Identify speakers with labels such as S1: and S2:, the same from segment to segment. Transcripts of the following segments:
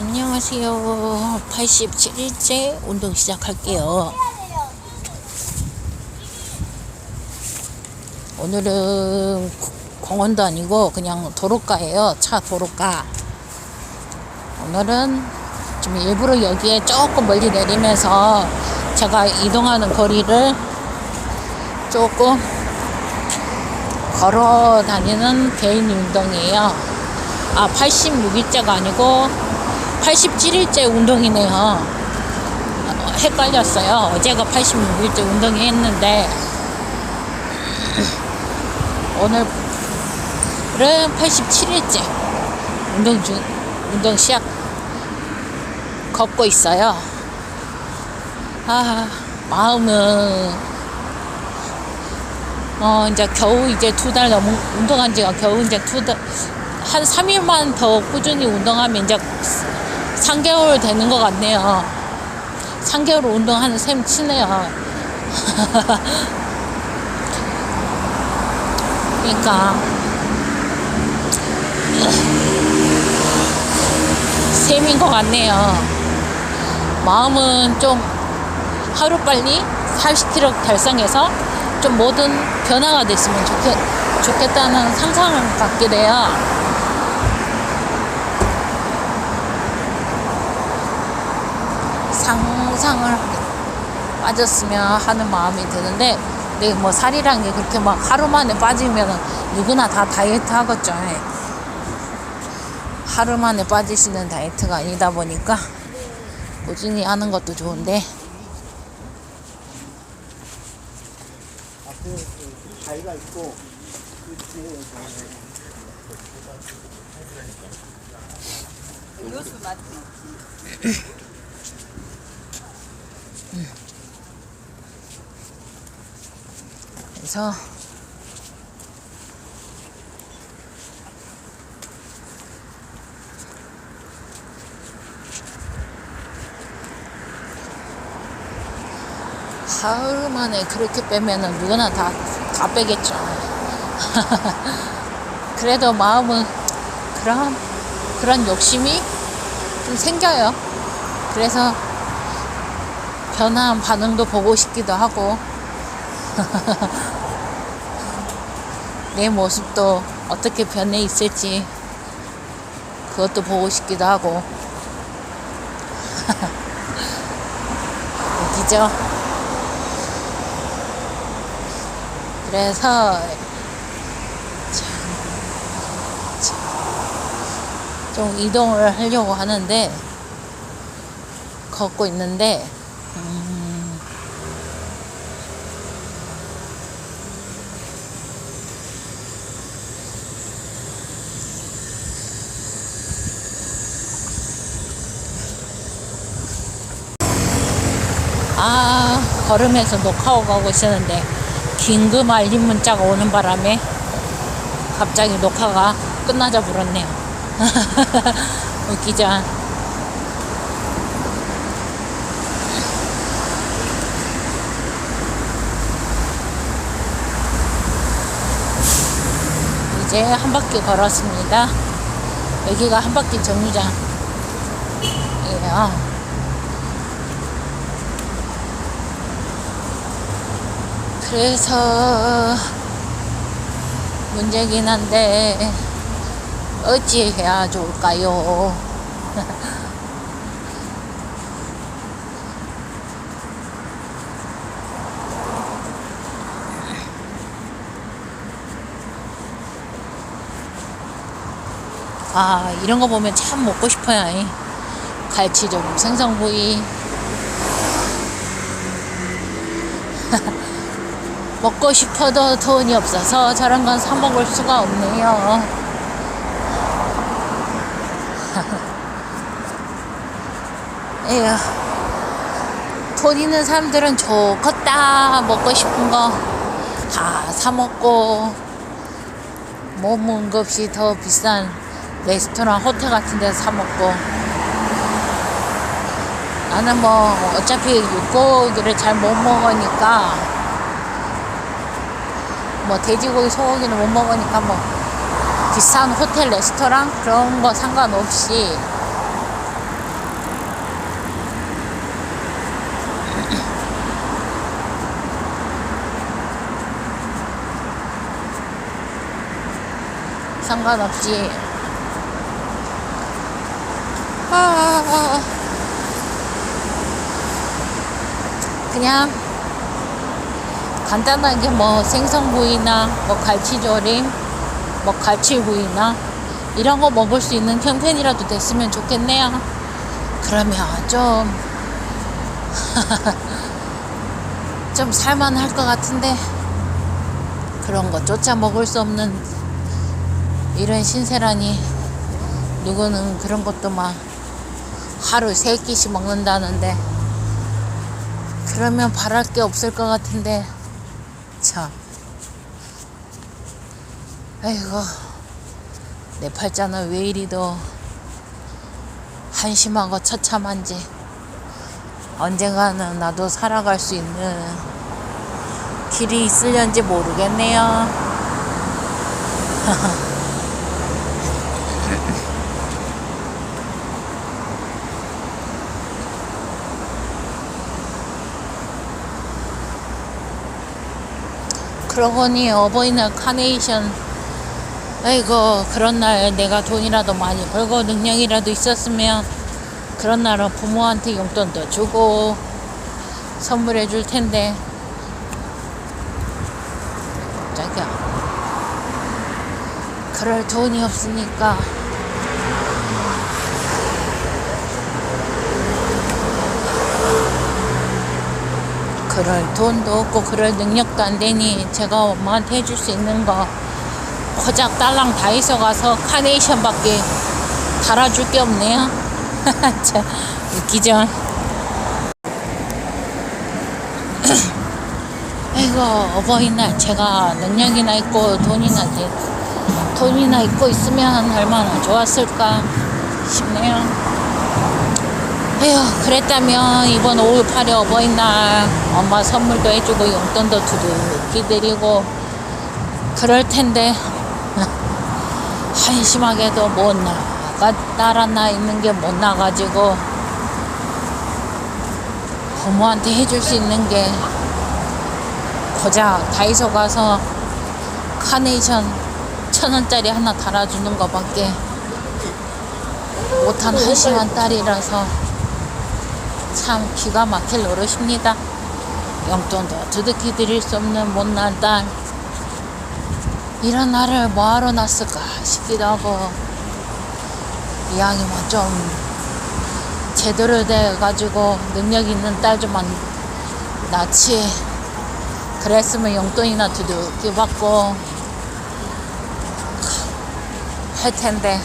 S1: 안녕하세요. 87일째 운동 시작할게요. 오늘은 구- 공원도 아니고 그냥 도로가예요. 차 도로가. 오늘은 좀 일부러 여기에 조금 멀리 내리면서 제가 이동하는 거리를 조금 걸어 다니는 개인 운동이에요. 아, 86일째가 아니고 87일째 운동이네요. 어, 헷갈렸어요. 어제가 86일째 운동이 했는데, 오늘은 87일째 운동 중, 운동 시작, 걷고 있어요. 아, 마음은, 어, 이제 겨우 이제 두 달 넘은, 운동한 지가 겨우 이제 두 달, 한 3일만 더 꾸준히 운동하면 이제 3개월 되는 것 같네요. 3개월 운동하는 셈 치네요. 그러니까 셈인 것 같네요. 마음은 좀 하루빨리 40kg 달성해서 좀 모든 변화가 됐으면 좋겠, 좋겠다는 상상을 갖게 돼요. 상상을 빠졌으면 하는 마음이 드는데 근데 뭐 살이란 게 그렇게 막 하루 만에 빠지면 누구나 다 다이어트 하겠죠 예. 하루 만에 빠지시는 다이어트가 아니다 보니까 꾸준히 하는 것도 좋은데
S2: 그 다리가 있고 그
S3: 요수 맞지?
S1: 그래서 하루 만에 그렇게 빼면은 누구나 다, 다 빼겠죠. 그래도 마음은 그런, 그런 욕심이 좀 생겨요. 그래서 변화한 반응도 보고 싶기도 하고, 내 모습도 어떻게 변해 있을지 그것도 보고 싶기도 하고 웃기죠? 그래서 좀 이동을 하려고 하는데 걷고 있는데 음, 아 걸으면서 녹화하고 가고 있었는데 긴급 알림 문자가 오는 바람에 갑자기 녹화가 끝나자 불었네요. 웃기죠 이제 한 바퀴 걸었습니다 여기가 한 바퀴 정류장이에요 그래서 문제긴 한데 어찌 해야 좋을까요? 아 이런 거 보면 참 먹고 싶어요. 이. 갈치조림 생선구이 먹고 싶어도 돈이 없어서 저런 건 사 먹을 수가 없네요. 에휴. 돈 있는 사람들은 좋겠다. 먹고 싶은 거 다 사 먹고 몸무급이 더 비싼 레스토랑 호텔 같은 데서 사 먹고. 나는 뭐 어차피 육고기를 잘 못 먹으니까. 뭐 돼지고기 소고기는 못 먹으니까 뭐 비싼 호텔 레스토랑? 그런 거 상관없이. 상관없이. 그냥 간단하게 뭐 생선구이나 뭐 갈치조림, 뭐 갈치구이나 이런 거 먹을 수 있는 형편이라도 됐으면 좋겠네요. 그러면 좀, 좀 살만할 것 같은데, 그런 거조차 먹을 수 없는 이런 신세라니, 누구는 그런 것도 막 하루 세 끼씩 먹는다는데, 그러면 바랄 게 없을 것 같은데, 참. 아이고, 내 팔자는 왜 이리도 한심하고 처참한지 언젠가는 나도 살아갈 수 있는 길이 있을련지 모르겠네요. 그러고 보니 어버이날 카네이션. 아이고 그런 날 내가 돈이라도 많이 벌고 능력이라도 있었으면 그런 날은 부모한테 용돈도 주고 선물해 줄 텐데. 자기야 그럴 돈이 없으니까 그럴 돈도 없고 그럴 능력도 안 되니 제가 엄마한테 해줄 수 있는 거 고작 딸랑 다이소 가서 카네이션 밖에 달아줄 게 없네요. 참 웃기죠. 아이고 어버이날 제가 능력이나 있고 돈이나 돼, 돈이나 있고 있으면 얼마나 좋았을까 싶네요. 에휴 그랬다면 이번 5월 8일 어버이날 엄마 선물도 해주고 용돈도 두둑히 드리고 그럴 텐데. 한심하게도 못 나가 따라 나 있는 게 못 나가지고 부모한테 해줄 수 있는 게 고작 다이소 가서 카네이션 천 원짜리 하나 달아주는 거밖에 못한 한심한 딸이라서 참 기가 막힐 노릇입니다. 용돈도 두둑히 드릴 수 없는 못난 딸. 이런 날을 뭐하러 났을까 싶기도 하고 이왕이면 좀 제대로 돼가지고 능력 있는 딸 좀 낳지 그랬으면 용돈이나 두둑히 받고 할 텐데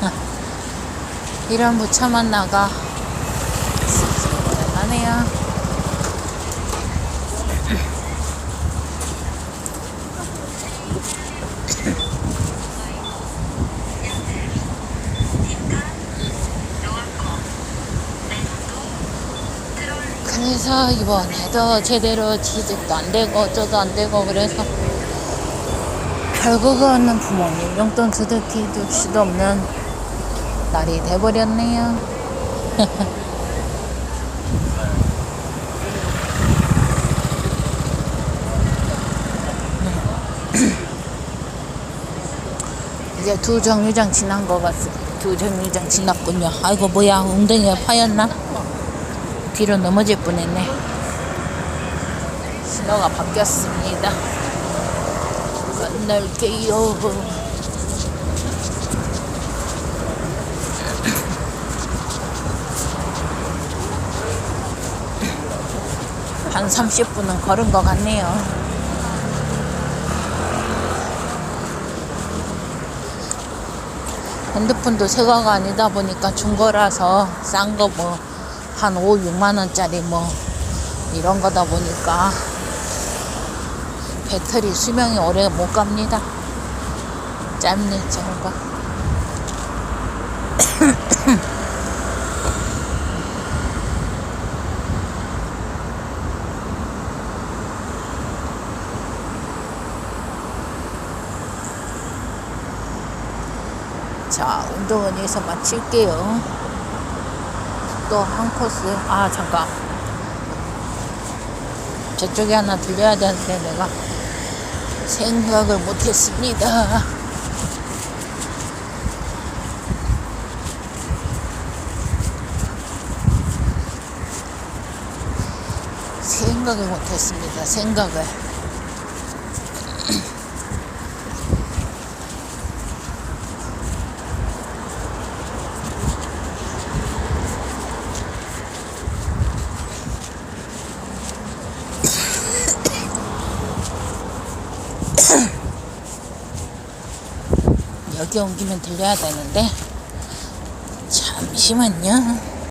S1: 이런 무참한 나가 오랜만에요 그래서 이번에도 제대로 취직도 안 되고 어쩌도 안 되고 그래서 결국은 부모님 용돈 두둑히 줄 수도 없는 날이 돼버렸네요. 이제 두 정류장 지난 것 같습니다. 두 정류장 지났군요. 아이고 뭐야 엉덩이가 파였나? 뒤로 넘어질 뻔했네. 신호가 바뀌었습니다. 건널게요. 한 30분은 걸은 것 같네요. 핸드폰도 새거가 아니다 보니까 중고라서 싼 거 뭐 한 5, 6만 원짜리 뭐 이런 거다 보니까 배터리 수명이 오래 못 갑니다. 짧네, 짧아. 자 운동원에서 마칠게요. 또 한 코스. 아 잠깐. 저쪽에 하나 들려야 되는데 내가 생각을 못했습니다. 생각을 못했습니다. 생각을. 옮기면 들려야 되는데 잠시만요.